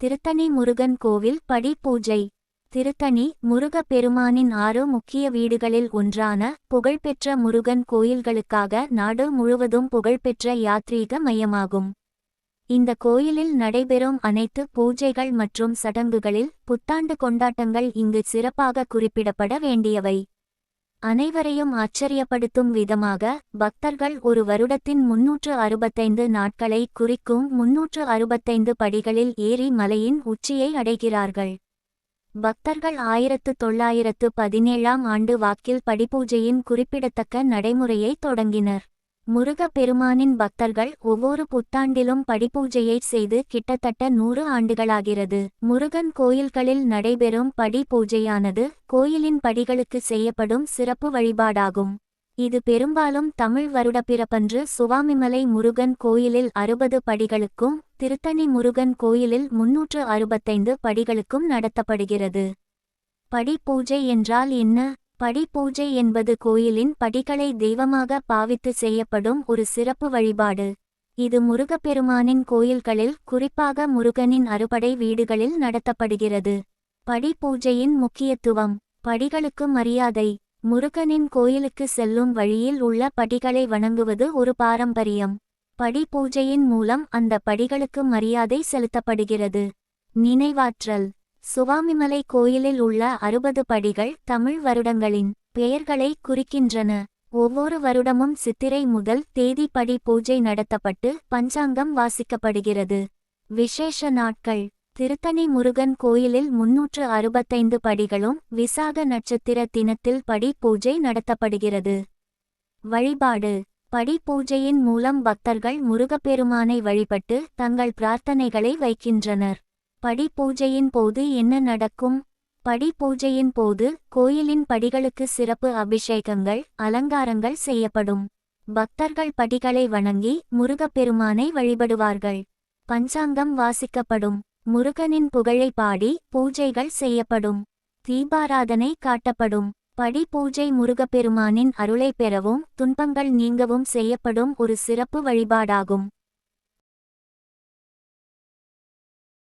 திருத்தணி முருகன் கோவில் படி பூஜை. திருத்தணி முருகப் பெருமானின் ஆறு முக்கிய வீடுகளில் ஒன்றான புகழ்பெற்ற முருகன் கோயில்களுக்காக நாடு முழுவதும் புகழ்பெற்ற யாத்ரீக மையமாகும். இந்த கோயிலில் நடைபெறும் அனைத்து பூஜைகள் மற்றும் சடங்குகளில் புத்தாண்டு கொண்டாட்டங்கள் இங்கு சிறப்பாக குறிப்பிடப்பட வேண்டியவை. அனைவரையும் ஆச்சரியப்படுத்தும் விதமாக பக்தர்கள் ஒரு வருடத்தின் முன்னூற்று அறுபத்தைந்து நாட்களை குறிக்கும் முன்னூற்று அறுபத்தைந்து படிகளில் ஏறி மலையின் உச்சியை அடைகிறார்கள். பக்தர்கள் ஆயிரத்து தொள்ளாயிரத்து பதினேழாம் ஆண்டு வாக்கில் படிபூஜையின் குறிப்பிடத்தக்க நடைமுறையை தொடங்கினர். முருகப் பெருமானின் பக்தர்கள் ஒவ்வொரு புத்தாண்டிலும் படிபூஜையை செய்து கிட்டத்தட்ட நூறு ஆண்டுகளாகிறது. முருகன் கோயில்களில் நடைபெறும் படி பூஜையானது கோயிலின் படிகளுக்கு செய்யப்படும் சிறப்பு வழிபாடாகும். இது பெரும்பாலும் தமிழ் வருடப்பிறப்பன்று சுவாமிமலை முருகன் கோயிலில் அறுபது படிகளுக்கும் திருத்தணி முருகன் கோயிலில் முன்னூற்று அறுபத்தைந்து படிகளுக்கும் நடத்தப்படுகிறது. படி பூஜை என்றால் என்ன? படி பூஜை என்பது கோயிலின் படிகளை தெய்வமாக பாவித்து செய்யப்படும் ஒரு சிறப்பு வழிபாடு. இது முருகப்பெருமானின் கோயில்களில் குறிப்பாக முருகனின் அறுபடை வீடுகளில் நடத்தப்படுகிறது. படி பூஜையின் முக்கியத்துவம் படிகளுக்கு மரியாதை முருகனின் கோயிலுக்கு செல்லும் வழியில் உள்ள படிகளை வணங்குவது ஒரு பாரம்பரியம். படி பூஜையின் மூலம் அந்த படிகளுக்கு மரியாதை செலுத்தப்படுகிறது. நினைவாற்றல் சுவாமிமலை கோயிலில் உள்ள அறுபது படிகள் தமிழ் வருடங்களின் பெயர்களை குறிக்கின்றன. ஒவ்வொரு வருடமும் சித்திரை முதல் தேதி படி பூஜை நடத்தப்பட்டு பஞ்சாங்கம் வாசிக்கப்படுகிறது. விசேஷ நாட்கள். திருத்தணி முருகன் கோயிலில் முன்னூற்று அறுபத்தைந்து படிகளும் விசாக நட்சத்திர தினத்தில் படி பூஜை நடத்தப்படுகிறது. வழிபாடு. படி பூஜையின் மூலம் பக்தர்கள் முருகப்பெருமானை வழிபட்டு தங்கள் பிரார்த்தனைகளை வைக்கின்றனர். படி பூஜையின் போது என்ன நடக்கும்? படி பூஜையின் போது கோயிலின் படிகளுக்கு சிறப்பு அபிஷேகங்கள் அலங்காரங்கள் செய்யப்படும். பக்தர்கள் படிகளை வணங்கி முருகப்பெருமானை வழிபடுவார்கள். பஞ்சாங்கம் வாசிக்கப்படும். முருகனின் புகழை பாடி பூஜைகள் செய்யப்படும். தீபாராதனை காட்டப்படும். படி பூஜை முருகப்பெருமானின் அருளை பெறவும் துன்பங்கள் நீங்கவும் செய்யப்படும் ஒரு சிறப்பு வழிபாடாகும்.